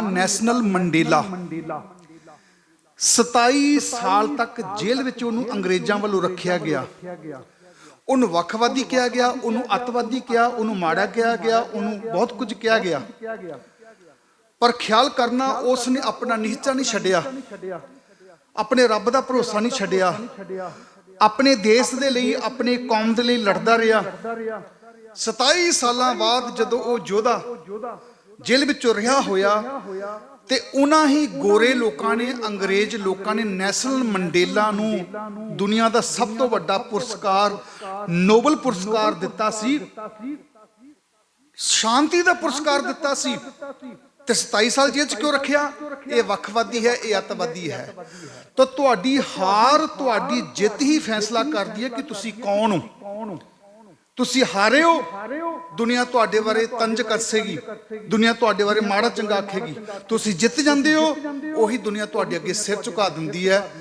ਦਿੱਤਾ national Mandela. 27 ਸਾਲ ਤੱਕ ਜੇਲ੍ਹ ਵਿੱਚ ਉਹਨੂੰ ਅੰਗਰੇਜ਼ਾਂ ਵੱਲੋਂ ਰੱਖਿਆ ਗਿਆ। ਉਹਨੂੰ ਵੱਖਵਾਦੀ ਕਿਹਾ ਗਿਆ, ਉਹਨੂੰ ਅੱਤਵਾਦੀ ਕਿਹਾ, ਉਹਨੂੰ ਮਾੜਾ ਕਿਹਾ ਗਿਆ, ਉਹਨੂੰ ਬਹੁਤ ਕੁਝ ਕਿਹਾ ਗਿਆ। ਪਰ ਖਿਆਲ ਕਰਨਾ, ਉਸ ਨੇ ਆਪਣਾ ਨਿਹਚਾ ਨਹੀਂ ਛੱਡਿਆ। ਆਪਣੇ ਰੱਬ ਦਾ ਭਰੋਸਾ ਨਹੀਂ ਛੱਡਿਆ। ਆਪਣੇ ਦੇਸ਼ ਦੇ ਲਈ, ਆਪਣੇ ਕੌਮ ਦੇ ਲਈ ਲੜਦਾ ਰਿਹਾ। 27 ਸਾਲਾਂ ਬਾਅਦ ਜਦੋਂ ਉਹ ਯੋਧਾ ਜੇਲ੍ਹ ਵਿੱਚੋਂ ਰਿਹਾ ਹੋਇਆ ਤੇ ਉਹਨਾਂ ਹੀ ਗੋਰੇ ਲੋਕਾਂ ਨੇ, ਅੰਗਰੇਜ਼ ਲੋਕਾਂ ਨੇ ਨੈਸ਼ਨਲ ਮੰਡੇਲਾ ਨੂੰ ਦੁਨੀਆ ਦਾ ਸਭ ਤੋਂ ਵੱਡਾ ਪੁਰਸਕਾਰ, ਨੋਬਲ ਪੁਰਸਕਾਰ ਦਿੱਤਾ ਸੀ। ਸ਼ਾਂਤੀ ਦਾ ਪੁਰਸਕਾਰ ਦਿੱਤਾ ਸੀ। ਤੇ 27 ਸਾਲ ਜੇਲ੍ਹ 'ਚ ਕਿਉਂ ਰੱਖਿਆ? ਇਹ ਵੱਖਵਾਦੀ ਹੈ, ਇਹ ਅੱਤਵਾਦੀ ਹੈ। ਤਾਂ ਤੁਹਾਡੀ ਹਾਰ, ਤੁਹਾਡੀ ਜਿੱਤ ਹੀ ਫੈਸਲਾ ਕਰਦੀ ਹੈ ਕਿ ਤੁਸੀਂ ਕੌਣ ਹੋ? ਤੁਸੀਂ ਹਾਰੇ ਹੋ ਦੁਨੀਆ ਤੁਹਾਡੇ ਬਾਰੇ ਤੰਜ ਕੱਸੇਗੀ। ਦੁਨੀਆ ਤੁਹਾਡੇ ਬਾਰੇ ਮਾੜਾ ਚੰਗਾ ਆਖੇਗੀ। ਤੁਸੀਂ ਜਿੱਤ ਜਾਂਦੇ ਹੋ ਉਹੀ ਦੁਨੀਆ ਤੁਹਾਡੇ ਅੱਗੇ ਸਿਰ ਝੁਕਾ ਦਿੰਦੀ ਹੈ।